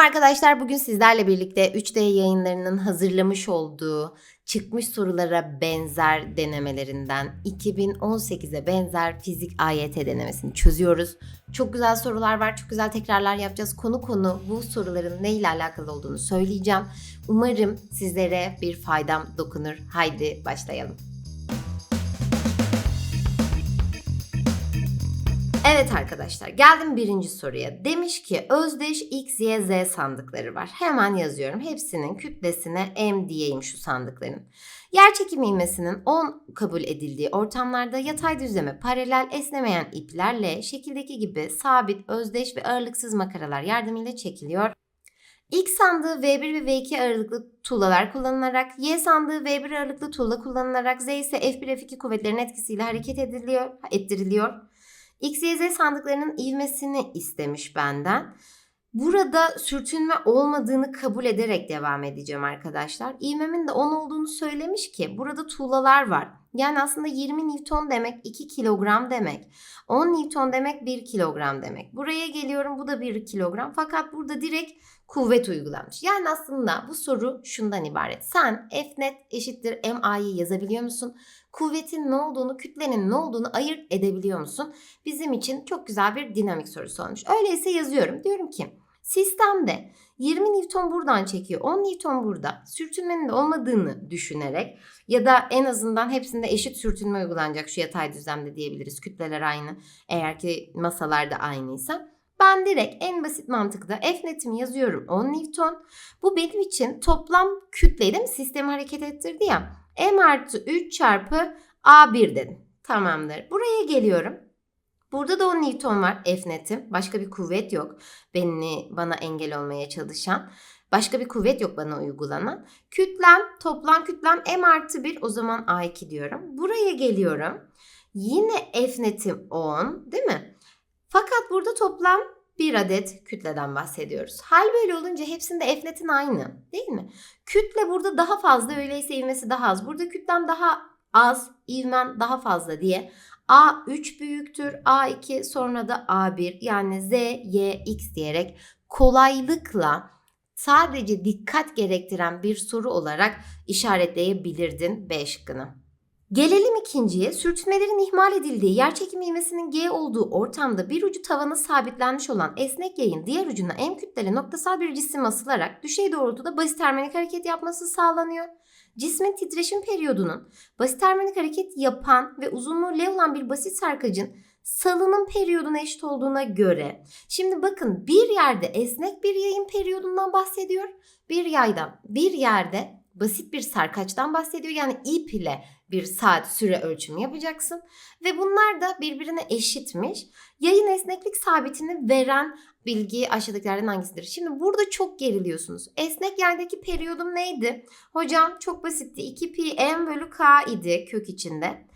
Merhaba arkadaşlar. Bugün sizlerle birlikte 3D yayınlarının hazırlamış olduğu çıkmış sorulara benzer denemelerinden 2018'e benzer fizik AYT denemesini çözüyoruz. Çok güzel sorular var. Çok güzel tekrarlar yapacağız. Konu konu bu soruların ne ile alakalı olduğunu söyleyeceğim. Umarım sizlere bir faydam dokunur. Haydi başlayalım. Evet arkadaşlar geldim birinci soruya. Demiş ki özdeş X, Y, Z sandıkları var. Hemen yazıyorum. Hepsinin kütlesine M diyeyim şu sandıkların. Yerçekim ivmesinin 10 kabul edildiği ortamlarda yatay düzleme paralel esnemeyen iplerle şekildeki gibi sabit, özdeş ve ağırlıksız makaralar yardımıyla çekiliyor. X sandığı V1 ve V2 ağırlıklı tuğlalar kullanılarak, Y sandığı V1 ağırlıklı tuğla kullanılarak, Z ise F1 F2 kuvvetlerin etkisiyle hareket ediliyor, ettiriliyor. X, Y, Z sandıklarının ivmesini istemiş benden. Burada sürtünme olmadığını kabul ederek devam edeceğim arkadaşlar. İvmemin de 10 olduğunu söylemiş ki burada tuğlalar var. Yani aslında 20 Newton demek 2 kilogram demek. 10 Newton demek 1 kilogram demek. Buraya geliyorum bu da 1 kilogram. Fakat burada direkt kuvvet uygulanmış. Yani aslında bu soru şundan ibaret. Sen F net eşittir MA'yı yazabiliyor musun? Kuvvetin ne olduğunu, kütlenin ne olduğunu ayırt edebiliyor musun? Bizim için çok güzel bir dinamik sorusu olmuş. Öyleyse yazıyorum. Diyorum ki sistemde 20 Newton buradan çekiyor, 10 Newton burada. Sürtünmenin de olmadığını düşünerek ya da en azından hepsinde eşit sürtünme uygulanacak şu yatay düzlemde diyebiliriz. Kütleler aynı eğer ki masalar da aynıysa. Ben direkt en basit mantıkla F netimi yazıyorum 10 Newton. Bu benim için toplam kütle değil mi? Sistemi hareket ettirdi ya. M artı 3 çarpı A1 dedim. Tamamdır. Buraya geliyorum. Burada da 10 Newton var F netim. Başka bir kuvvet yok. Beni bana engel olmaya çalışan. Başka bir kuvvet yok bana uygulanan. Kütlem, toplam kütlem M artı 1 o zaman A2 diyorum. Buraya geliyorum. Yine F netim 10 değil mi? Fakat burada toplam bir adet kütleden bahsediyoruz. Hal böyle olunca hepsinde F aynı değil mi? Kütle burada daha fazla öyleyse ivmesi daha az. Burada kütlem daha az, ivmen daha fazla diye A3 büyüktür, A2 sonra da A1 yani Z, Y, X diyerek kolaylıkla sadece dikkat gerektiren bir soru olarak işaretleyebilirdin B şıkkını. Gelelim ikinciye. Sürtünmelerin ihmal edildiği yerçekim ivmesinin G olduğu ortamda bir ucu tavana sabitlenmiş olan esnek yayın diğer ucuna M kütleli noktasal bir cisim asılarak düşey doğrultuda basit harmonik hareket yapması sağlanıyor. Cismin titreşim periyodunun basit harmonik hareket yapan ve uzunluğu L olan bir basit sarkacın salınım periyoduna eşit olduğuna göre. Şimdi bakın bir yerde esnek bir yayın periyodundan bahsediyor. Bir yaydan bir yerde basit bir sarkaçtan bahsediyor. Yani ip ile bir saat süre ölçümü yapacaksın. Ve bunlar da birbirine eşitmiş. Yayın esneklik sabitini veren bilgi aşağıdakilerden hangisidir? Şimdi burada çok geriliyorsunuz. Esnek yerdeki periyodum neydi? Hocam çok basitti. 2 pi m bölü k idi kök içinde.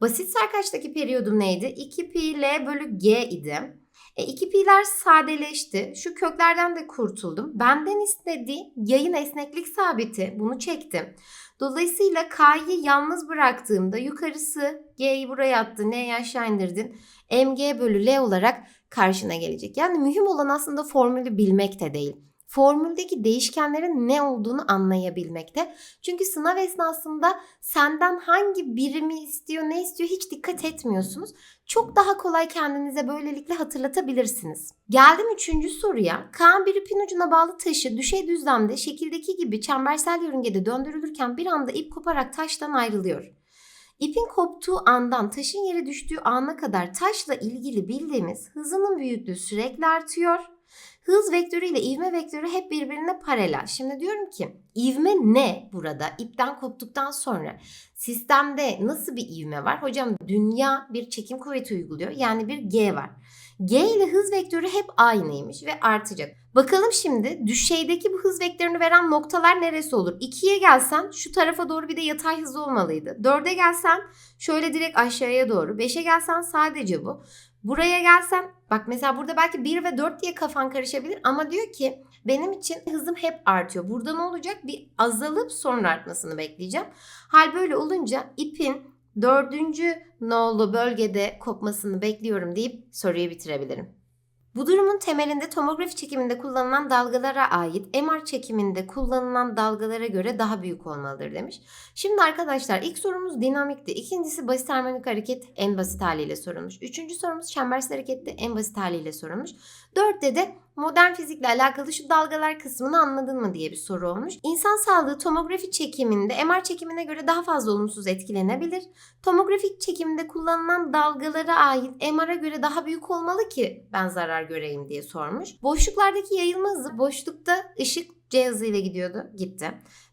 Basit sarkaçtaki periyodum neydi? 2 pi l bölü g idi. E, iki pi'ler sadeleşti. Şu köklerden de kurtuldum. Benden istediği yayın esneklik sabiti. Bunu çektim. Dolayısıyla K'yı yalnız bıraktığımda yukarısı G'yi buraya attı, N'yi aşağı indirdin. MG bölü L olarak karşına gelecek. Yani mühim olan aslında formülü bilmek de değil formüldeki değişkenlerin ne olduğunu anlayabilmekte. Çünkü sınav esnasında senden hangi birimi istiyor, ne istiyor hiç dikkat etmiyorsunuz. Çok daha kolay kendinize böylelikle hatırlatabilirsiniz. Geldim üçüncü soruya. Kaan bir ipin ucuna bağlı taşı düşey düzlemde şekildeki gibi çembersel yörüngede döndürülürken bir anda ip koparak taştan ayrılıyor. İpin koptuğu andan taşın yere düştüğü ana kadar taşla ilgili bildiğimiz hızının büyüklüğü sürekli artıyor Hız vektörü ile ivme vektörü hep birbirine paralel. Şimdi diyorum ki ivme ne burada? İpten koptuktan sonra sistemde nasıl bir ivme var? Hocam dünya bir çekim kuvveti uyguluyor. Yani bir G var. G ile hız vektörü hep aynıymış ve artacak. Bakalım şimdi düşeydeki bu hız vektörünü veren noktalar neresi olur? 2'ye gelsen şu tarafa doğru bir de yatay hız olmalıydı. 4'e gelsen şöyle direkt aşağıya doğru. 5'e gelsen sadece bu. Buraya gelsen bak mesela burada belki 1 ve 4 diye kafan karışabilir ama diyor ki benim için hızım hep artıyor. Burada ne olacak? Bir azalıp sonra artmasını bekleyeceğim. Hal böyle olunca ipin dördüncü nolu bölgede kopmasını bekliyorum deyip soruyu bitirebilirim. Bu durumun temelinde tomografi çekiminde kullanılan dalgalara ait MR çekiminde kullanılan dalgalara göre daha büyük olmalıdır demiş. Şimdi arkadaşlar ilk sorumuz dinamikti. İkincisi basit harmonik hareket en basit haliyle sorulmuş. Üçüncü sorumuz çembersiz hareketli en basit haliyle sorulmuş. Dörtte de modern fizikle alakalı şu dalgalar kısmını anladın mı diye bir soru olmuş. İnsan sağlığı tomografi çekiminde MR çekimine göre daha fazla olumsuz etkilenebilir. Tomografik çekimde kullanılan dalgalara ait MR'a göre daha büyük olmalı ki ben zarar göreyim diye sormuş. Boşluklardaki yayılma hızı boşlukta ışık C hızıyla gidiyordu. Gitti.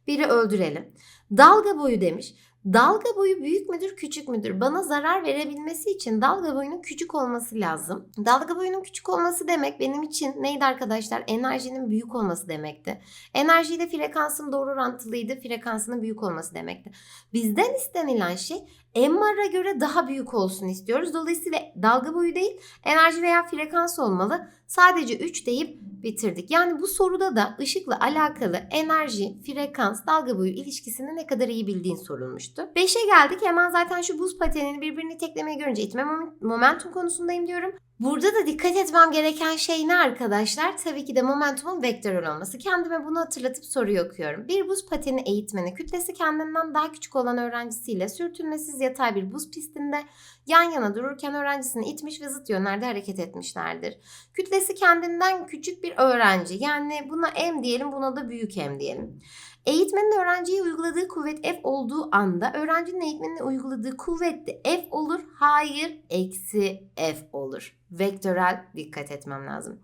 Biri öldürelim. Dalga boyu demiş. Dalga boyu büyük müdür, küçük müdür? Bana zarar verebilmesi için dalga boyunun küçük olması lazım. Dalga boyunun küçük olması demek benim için neydi arkadaşlar? Enerjinin büyük olması demekti. Enerjiyle frekansın doğru orantılıydı. Frekansının büyük olması demekti. Bizden istenilen şey MR'a göre daha büyük olsun istiyoruz. Dolayısıyla dalga boyu değil, enerji veya frekans olmalı. Sadece 3 deyip bitirdik. Yani bu soruda da ışıkla alakalı enerji, frekans, dalga boyu ilişkisini ne kadar iyi bildiğin sorulmuştu. 5'e geldik. Hemen zaten şu buz patenini birbirini teklemeye görünce itme mom- momentum konusundayım diyorum. Burada da dikkat etmem gereken şey ne arkadaşlar? Tabii ki de momentumun vektörel olması. Kendime bunu hatırlatıp soruyu okuyorum. Bir buz pateni eğitmeni kütlesi kendinden daha küçük olan öğrencisiyle sürtünmesiz yatay bir buz pistinde yan yana dururken öğrencisini itmiş ve zıt yönlerde hareket etmişlerdir. Kütlesi kendinden küçük bir öğrenci. Yani buna M diyelim buna da büyük M diyelim. Eğitmenin öğrenciye uyguladığı kuvvet F olduğu anda öğrencinin eğitmenine uyguladığı kuvvet de F olur. Hayır eksi F olur. Vektörel dikkat etmem lazım.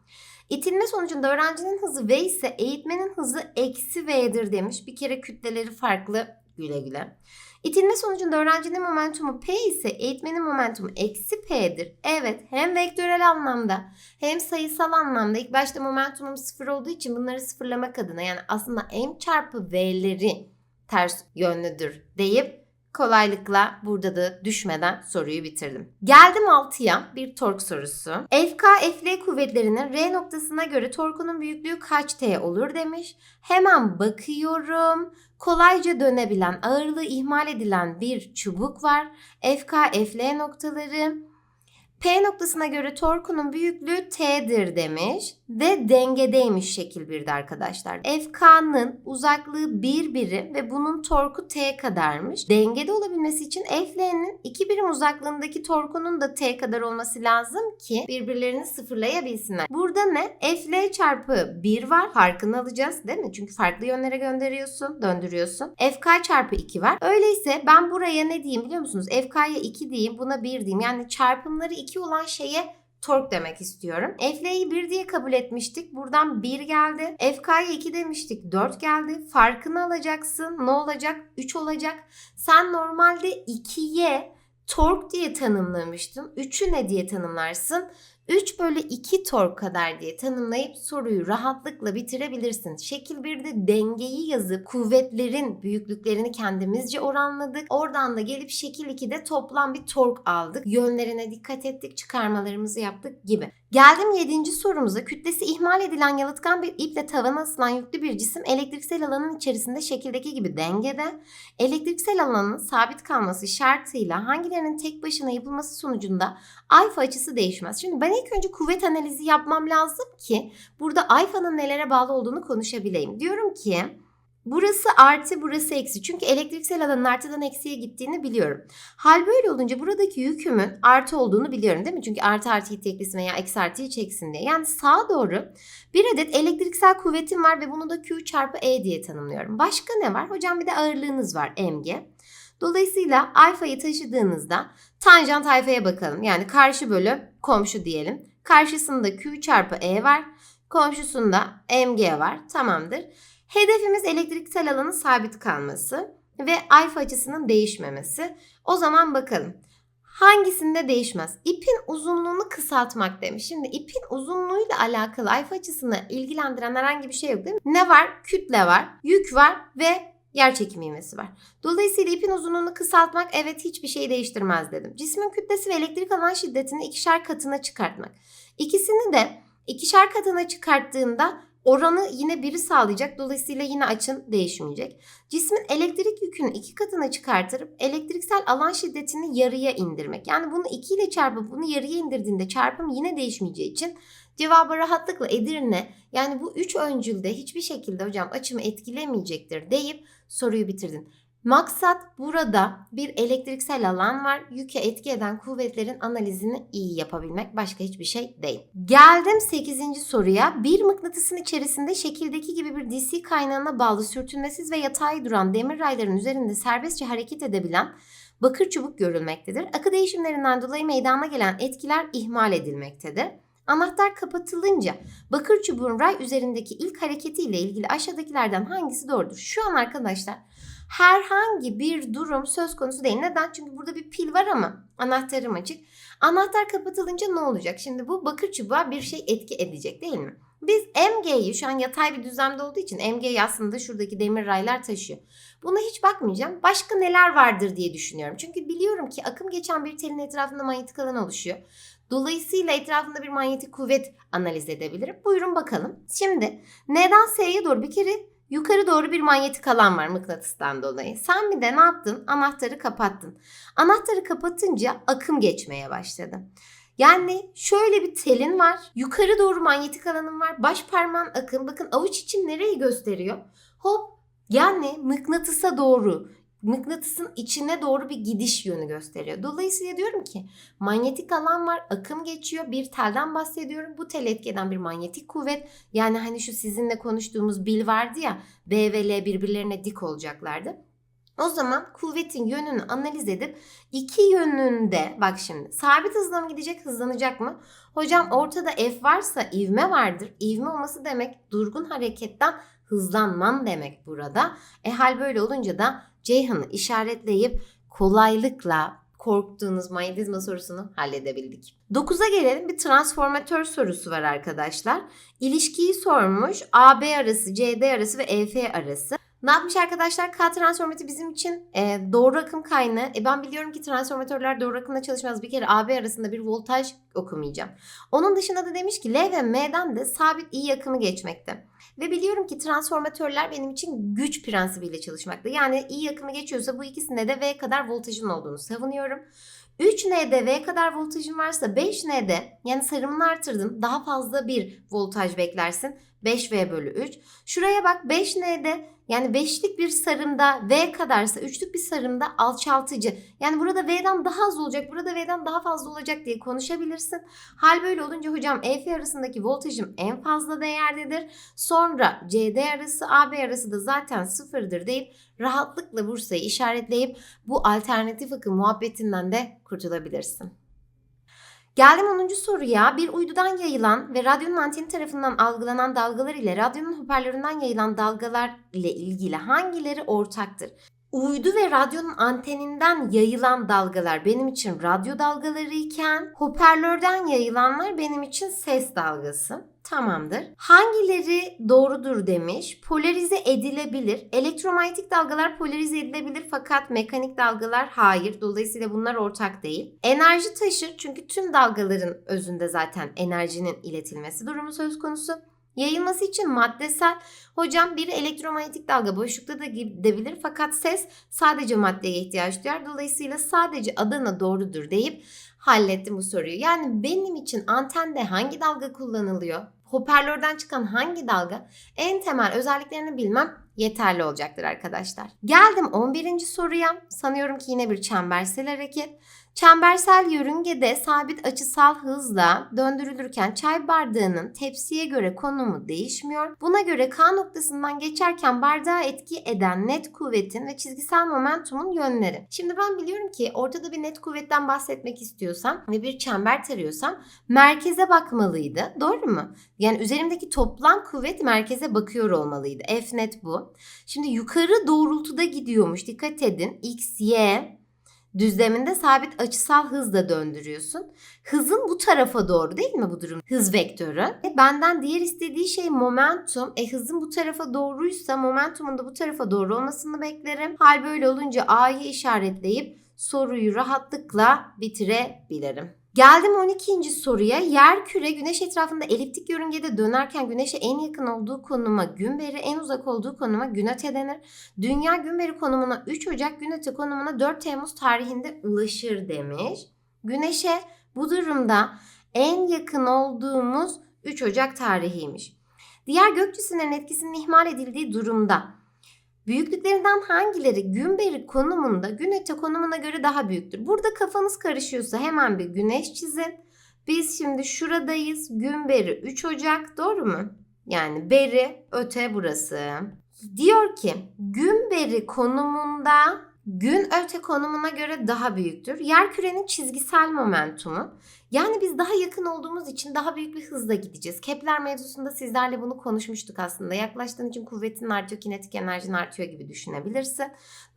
İtilme sonucunda öğrencinin hızı V ise eğitmenin hızı eksi V'dir demiş. Bir kere kütleleri farklı güle güle. İtilme sonucunda öğrencinin momentumu P ise eğitmenin momentumu eksi P'dir. Evet hem vektörel anlamda hem sayısal anlamda ilk başta momentumum sıfır olduğu için bunları sıfırlamak adına yani aslında M çarpı V'leri ters yönlüdür deyip kolaylıkla burada da düşmeden soruyu bitirdim. Geldim 6'ya bir tork sorusu. FK FL kuvvetlerinin R noktasına göre torkunun büyüklüğü kaç T olur demiş. Hemen bakıyorum. Kolayca dönebilen, ağırlığı ihmal edilen bir çubuk var. FK FL noktaları. P noktasına göre torkunun büyüklüğü T'dir demiş ve dengedeymiş şekil 1'de arkadaşlar. FK'nın uzaklığı 1 birim ve bunun torku T kadarmış. Dengede olabilmesi için FL'nin 2 birim uzaklığındaki torkunun da T kadar olması lazım ki birbirlerini sıfırlayabilsinler. Burada ne? FL çarpı 1 var. Farkını alacağız değil mi? Çünkü farklı yönlere gönderiyorsun, döndürüyorsun. FK çarpı 2 var. Öyleyse ben buraya ne diyeyim biliyor musunuz? FK'ya 2 diyeyim, buna 1 diyeyim. Yani çarpımları 2 olan şeye tork demek istiyorum. FL'yi 1 diye kabul etmiştik. Buradan 1 geldi. FK'ya 2 demiştik. 4 geldi. Farkını alacaksın. Ne olacak? 3 olacak. Sen normalde 2'ye tork diye tanımlamıştın. 3'ü ne diye tanımlarsın? 3 bölü 2 tork kadar diye tanımlayıp soruyu rahatlıkla bitirebilirsin. Şekil 1'de dengeyi yazıp kuvvetlerin büyüklüklerini kendimizce oranladık. Oradan da gelip şekil 2'de toplam bir tork aldık. Yönlerine dikkat ettik, çıkarmalarımızı yaptık gibi. Geldim 7. sorumuza. Kütlesi ihmal edilen yalıtkan bir iple tavana asılan yüklü bir cisim elektriksel alanın içerisinde şekildeki gibi dengede. Elektriksel alanın sabit kalması şartıyla hangilerinin tek başına yapılması sonucunda alfa açısı değişmez. Şimdi ben ilk önce kuvvet analizi yapmam lazım ki burada alfanın nelere bağlı olduğunu konuşabileyim. Diyorum ki burası artı burası eksi. Çünkü elektriksel alanın artıdan eksiye gittiğini biliyorum. Hal böyle olunca buradaki yükümün artı olduğunu biliyorum değil mi? Çünkü artı artıyı teklesin veya eksi artıyı çeksin diye. Yani sağa doğru bir adet elektriksel kuvvetim var ve bunu da Q çarpı E diye tanımlıyorum. Başka ne var? Hocam bir de ağırlığınız var mg. Dolayısıyla alfayı taşıdığınızda tanjant alfaya bakalım. Yani karşı bölü komşu diyelim. Karşısında Q çarpı E var. Komşusunda mg var. Tamamdır. Hedefimiz elektriksel alanın sabit kalması ve alfa açısının değişmemesi. O zaman bakalım. Hangisinde değişmez? İpin uzunluğunu kısaltmak demiş. Şimdi ipin uzunluğuyla alakalı alfa açısını ilgilendiren herhangi bir şey yok değil mi? Ne var? Kütle var, yük var ve yer çekimi ivmesi var. Dolayısıyla ipin uzunluğunu kısaltmak evet hiçbir şey değiştirmez dedim. Cismin kütlesi ve elektrik alan şiddetini ikişer katına çıkartmak. İkisini de ikişer katına çıkarttığında oranı yine biri sağlayacak. Dolayısıyla yine açın değişmeyecek. Cismin elektrik yükünü iki katına çıkartırıp elektriksel alan şiddetini yarıya indirmek. Yani bunu 2 ile çarpıp bunu yarıya indirdiğinde çarpım yine değişmeyeceği için Cevabı rahatlıkla Edirne yani bu üç öncülde hiçbir şekilde hocam açımı etkilemeyecektir deyip soruyu bitirdin. Maksat burada bir elektriksel alan var. Yüke etki eden kuvvetlerin analizini iyi yapabilmek. Başka hiçbir şey değil. Geldim 8. soruya. Bir mıknatısın içerisinde şekildeki gibi bir DC kaynağına bağlı sürtünmesiz ve yatay duran demir rayların üzerinde serbestçe hareket edebilen bakır çubuk görülmektedir. Akı değişimlerinden dolayı meydana gelen etkiler ihmal edilmektedir. Anahtar kapatılınca bakır çubuğun ray üzerindeki ilk hareketiyle ilgili aşağıdakilerden hangisi doğrudur? Şu an arkadaşlar herhangi bir durum söz konusu değil. Neden? Çünkü burada bir pil var ama anahtarım açık. Anahtar kapatılınca ne olacak? Şimdi bu bakır çubuğa bir şey etki edecek değil mi? Biz MG'yi şu an yatay bir düzlemde olduğu için MG'yi aslında şuradaki demir raylar taşıyor. Buna hiç bakmayacağım. Başka neler vardır diye düşünüyorum. Çünkü biliyorum ki akım geçen bir telin etrafında manyetik alan oluşuyor. Dolayısıyla etrafında bir manyetik kuvvet analiz edebilirim. Buyurun bakalım. Şimdi N'den S'ye doğru bir kere yukarı doğru bir manyetik alan var mıknatıstan dolayı. Sen bir de ne yaptın? Anahtarı kapattın. Anahtarı kapatınca akım geçmeye başladı. Yani şöyle bir telin var. Yukarı doğru manyetik alanın var. Baş parmağın akım. Bakın avuç için nereyi gösteriyor? Hop yani mıknatısa doğru mıknatısın içine doğru bir gidiş yönü gösteriyor. Dolayısıyla diyorum ki manyetik alan var, akım geçiyor. Bir telden bahsediyorum. Bu tel etki eden bir manyetik kuvvet. Yani hani şu sizinle konuştuğumuz bil vardı ya B ve L birbirlerine dik olacaklardı. O zaman kuvvetin yönünü analiz edip iki yönünde bak şimdi sabit hızla mı gidecek hızlanacak mı? Hocam ortada F varsa ivme vardır. İvme olması demek durgun hareketten hızlanman demek burada. E hal böyle olunca da Ceyhan'ı işaretleyip kolaylıkla korktuğunuz manyetizma sorusunu halledebildik. 9'a gelelim. Bir transformatör sorusu var arkadaşlar. İlişkiyi sormuş. AB arası, CD arası ve EF arası. Ne yapmış arkadaşlar? K transformatı bizim için e, doğru akım kaynağı. E ben biliyorum ki transformatörler doğru akımda çalışmaz. Bir kere AB arasında bir voltaj okumayacağım. Onun dışında da demiş ki L ve M'den de sabit iyi akımı geçmekte. Ve biliyorum ki transformatörler benim için güç prensibiyle çalışmakta. Yani iyi akımı geçiyorsa bu ikisinde de V kadar voltajın olduğunu savunuyorum. 3N'de V kadar voltajın varsa 5N'de yani sarımını artırdın daha fazla bir voltaj beklersin. 5V bölü 3. Şuraya bak 5N'de yani 5'lik bir sarımda V kadarsa 3'lük bir sarımda alçaltıcı. Yani burada V'den daha az olacak burada V'den daha fazla olacak diye konuşabilirsin. Hal böyle olunca hocam EF arasındaki voltajım en fazla değerdedir. Sonra CD arası AB arası da zaten sıfırdır deyip rahatlıkla Bursa'yı işaretleyip bu alternatif akım muhabbetinden de kurtulabilirsin. Geldim 10. soruya. Bir uydudan yayılan ve radyonun anteni tarafından algılanan dalgalar ile radyonun hoparlöründen yayılan dalgalar ile ilgili hangileri ortaktır? Uydu ve radyonun anteninden yayılan dalgalar benim için radyo dalgaları iken hoparlörden yayılanlar benim için ses dalgası. Tamamdır. Hangileri doğrudur demiş. Polarize edilebilir. Elektromanyetik dalgalar polarize edilebilir fakat mekanik dalgalar hayır. Dolayısıyla bunlar ortak değil. Enerji taşır çünkü tüm dalgaların özünde zaten enerjinin iletilmesi durumu söz konusu. Yayılması için maddesel. Hocam bir elektromanyetik dalga boşlukta da gidebilir fakat ses sadece maddeye ihtiyaç duyar. Dolayısıyla sadece Adana doğrudur deyip hallettim bu soruyu. Yani benim için antende hangi dalga kullanılıyor? Hoparlörden çıkan hangi dalga? En temel özelliklerini bilmem yeterli olacaktır arkadaşlar. Geldim 11. soruya. Sanıyorum ki yine bir çembersel hareket. Çembersel yörüngede sabit açısal hızla döndürülürken çay bardağının tepsiye göre konumu değişmiyor. Buna göre K noktasından geçerken bardağa etki eden net kuvvetin ve çizgisel momentumun yönleri. Şimdi ben biliyorum ki ortada bir net kuvvetten bahsetmek istiyorsam ve bir çember tarıyorsam merkeze bakmalıydı. Doğru mu? Yani üzerimdeki toplam kuvvet merkeze bakıyor olmalıydı. F net bu. Şimdi yukarı doğrultuda gidiyormuş. Dikkat edin. X, Y, düzleminde sabit açısal hızla döndürüyorsun. Hızın bu tarafa doğru değil mi bu durum? Hız vektörü. E benden diğer istediği şey momentum. E hızın bu tarafa doğruysa momentumun da bu tarafa doğru olmasını beklerim. Hal böyle olunca A'yı işaretleyip soruyu rahatlıkla bitirebilirim. Geldim 12. soruya. Yer küre güneş etrafında eliptik yörüngede dönerken güneşe en yakın olduğu konuma gün beri, en uzak olduğu konuma gün öte denir. Dünya gün beri konumuna 3 Ocak, gün öte konumuna 4 Temmuz tarihinde ulaşır demiş. Güneşe bu durumda en yakın olduğumuz 3 Ocak tarihiymiş. Diğer gök cisimlerin etkisinin ihmal edildiği durumda büyüklüklerinden hangileri gün beri konumunda gün öte konumuna göre daha büyüktür? Burada kafanız karışıyorsa hemen bir güneş çizin. Biz şimdi şuradayız. Gün beri 3 Ocak doğru mu? Yani beri öte burası. Diyor ki gün beri konumunda gün öte konumuna göre daha büyüktür. Yer kürenin çizgisel momentumu. Yani biz daha yakın olduğumuz için daha büyük bir hızla gideceğiz. Kepler mevzusunda sizlerle bunu konuşmuştuk aslında. Yaklaştığın için kuvvetin artıyor, kinetik enerjin artıyor gibi düşünebilirsin.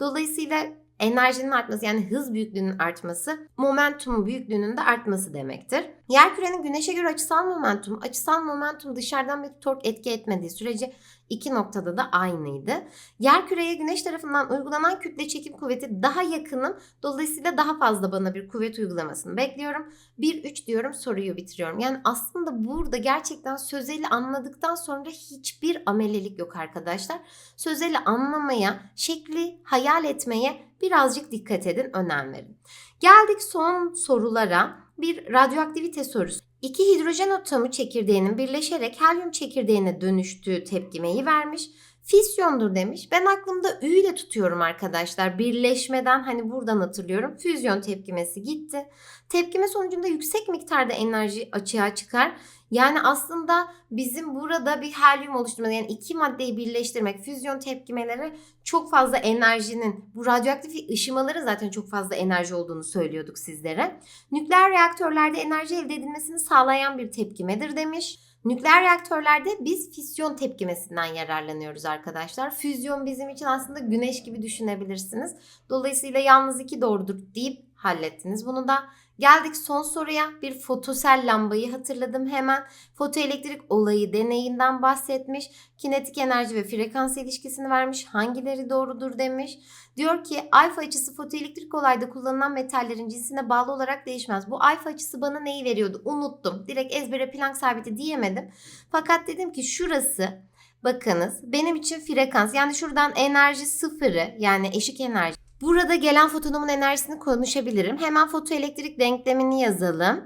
Dolayısıyla enerjinin artması yani hız büyüklüğünün artması momentum büyüklüğünün de artması demektir. Yerkürenin güneşe göre açısal momentum, açısal momentum dışarıdan bir tork etki etmediği sürece iki noktada da aynıydı. Yerküreye güneş tarafından uygulanan kütle çekim kuvveti daha yakınım. Dolayısıyla daha fazla bana bir kuvvet uygulamasını bekliyorum. 1-3 diyorum soruyu bitiriyorum. Yani aslında burada gerçekten sözeli anladıktan sonra hiçbir amelelik yok arkadaşlar. Sözeli anlamaya, şekli hayal etmeye birazcık dikkat edin, önem verin. Geldik son sorulara. Bir radyoaktivite sorusu. İki hidrojen atomu çekirdeğinin birleşerek helyum çekirdeğine dönüştüğü tepkimeyi vermiş. Fisyondur demiş. Ben aklımda Ü ile tutuyorum arkadaşlar. Birleşmeden hani buradan hatırlıyorum. Füzyon tepkimesi gitti. Tepkime sonucunda yüksek miktarda enerji açığa çıkar. Yani aslında bizim burada bir helyum oluşturma yani iki maddeyi birleştirmek, füzyon tepkimeleri çok fazla enerjinin, bu radyoaktif ışımaların zaten çok fazla enerji olduğunu söylüyorduk sizlere. Nükleer reaktörlerde enerji elde edilmesini sağlayan bir tepkimedir demiş. Nükleer reaktörlerde biz fisyon tepkimesinden yararlanıyoruz arkadaşlar. Füzyon bizim için aslında güneş gibi düşünebilirsiniz. Dolayısıyla yalnız iki doğrudur deyip hallettiniz bunu da. Geldik son soruya. Bir fotosel lambayı hatırladım hemen. Fotoelektrik olayı deneyinden bahsetmiş. Kinetik enerji ve frekans ilişkisini vermiş. Hangileri doğrudur demiş. Diyor ki alfa açısı fotoelektrik olayda kullanılan metallerin cinsine bağlı olarak değişmez. Bu alfa açısı bana neyi veriyordu? Unuttum. Direkt ezbere Planck sabiti diyemedim. Fakat dedim ki şurası bakınız benim için frekans yani şuradan enerji sıfırı yani eşik enerji Burada gelen fotonumun enerjisini konuşabilirim. Hemen fotoelektrik denklemini yazalım.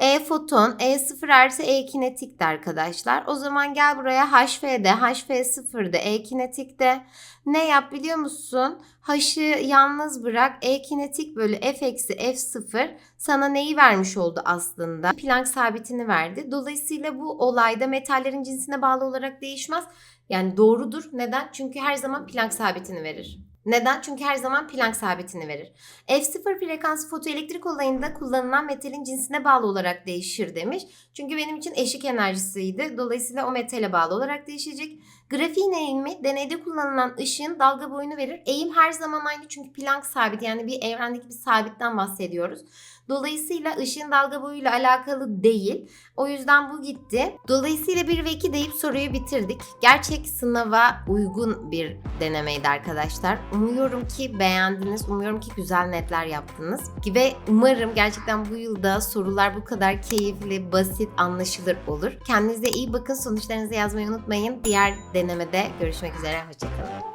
E foton, E0 artı E kinetikti arkadaşlar. O zaman gel buraya HF'de, HF0'de, E kinetikte. Ne yap biliyor musun? H'ı yalnız bırak. E kinetik bölü F eksi F0 sana neyi vermiş oldu aslında? Planck sabitini verdi. Dolayısıyla bu olayda metallerin cinsine bağlı olarak değişmez. Yani doğrudur. Neden? Çünkü her zaman Planck sabitini verir. Neden? Çünkü her zaman Planck sabitini verir. F0 frekansı fotoelektrik olayında kullanılan metalin cinsine bağlı olarak değişir demiş. Çünkü benim için eşik enerjisiydi. Dolayısıyla o metale bağlı olarak değişecek. Grafiğin eğimi deneyde kullanılan ışığın dalga boyunu verir. Eğim her zaman aynı çünkü Planck sabit yani bir evrendeki bir sabitten bahsediyoruz. Dolayısıyla ışığın dalga boyuyla alakalı değil. O yüzden bu gitti. Dolayısıyla 1 ve 2 deyip soruyu bitirdik. Gerçek sınava uygun bir denemeydi arkadaşlar. Umuyorum ki beğendiniz. Umuyorum ki güzel netler yaptınız. Ve umarım gerçekten bu yılda sorular bu kadar keyifli, basit, anlaşılır olur. Kendinize iyi bakın. Sonuçlarınızı yazmayı unutmayın. Diğer denemede görüşmek üzere. Hoşçakalın.